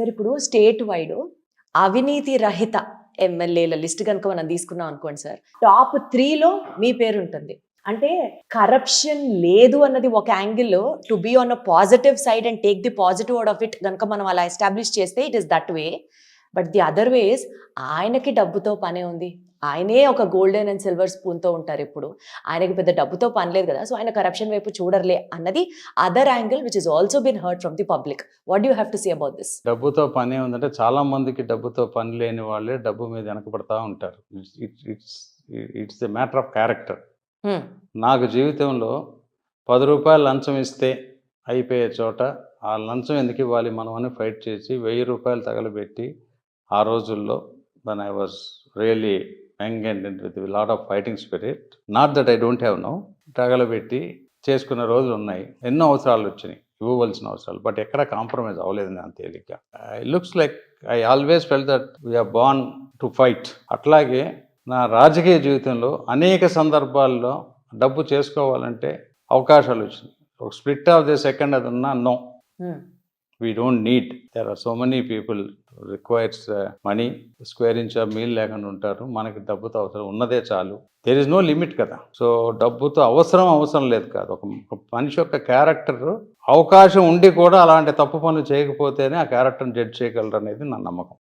Sir ఇప్పుడు state wide అవినీతి రహిత ఎమ్మెల్యేల లిస్ట్ కనుక మనం తీసుకున్నాం అనుకోండి సార్ టాప్ త్రీలో మీ పేరు ఉంటుంది. అంటే కరప్షన్ లేదు అన్నది ఒక యాంగిల్లో to be on a positive side and take the positive out of it కనుక మనం అలా ఎస్టాబ్లిష్ చేస్తే it is that way but the other ways ఆయనకి డబ్బుతో పనే ఉంది. ఆయనే ఒక గోల్డెన్ అండ్ సిల్వర్ స్పూన్తో ఉంటారు ఇప్పుడు. ఆయనకి పెద్ద డబ్బుతో పని లేదు కదా సో ఆయన కరప్షన్ వైపు చూడర్లే అన్నది other angle which is also been hurt from the public what you have to see about this డబ్బుతో పని ఏముందంటే చాలా మందికి డబ్బుతో పని లేని వాళ్ళే డబ్బు మీద వెనకబడతా ఉంటారు. It's the matter of character నాకు జీవితంలో పది రూపాయలు లంచం ఇస్తే అయిపోయే చోట ఆ లంచం ఎందుకు ఇవ్వాలి? మనం అని ఫైట్ చేసి వెయ్యి రూపాయలు తగలబెట్టి ఆ రోజుల్లో then I was really young and with lot of fighting spirit. Not that I don't have no. తగలబెట్టి చేసుకున్న రోజులు ఉన్నాయి. ఎన్నో అవసరాలు వచ్చినాయి. ఇవ్వవలసిన అవసరాలు. బట్ ఎక్కడ కాంప్రమైజ్ అవ్వలేదు నేను తేలిక I looks like I always felt that we are born to fight అట్లాగే నా రాజకీయ జీవితంలో అనేక సందర్భాల్లో డబ్బు చేసుకోవాలంటే అవకాశాలు వచ్చినాయి. ఒక స్ప్లిట్ ఆఫ్ ది సెకండ్ అది ఉన్నా no we don't need there are so many people requires money square inch of meal లేకుండా ఉంటారు. మనకి డబ్బుతో అవసరం ఉన్నదే చాలు. దేర్ ఇస్ నో లిమిట్ కదా. సో డబ్బుతో అవసరం అవసరం లేదు కాదు. ఒక ఒక మనిషి యొక్క క్యారెక్టర్ అవకాశం ఉండి కూడా అలాంటి తప్పు పనులు చేయకపోతేనే ఆ క్యారెక్టర్ని జడ్జ్ చేయగలరు అనేది నా నమ్మకం.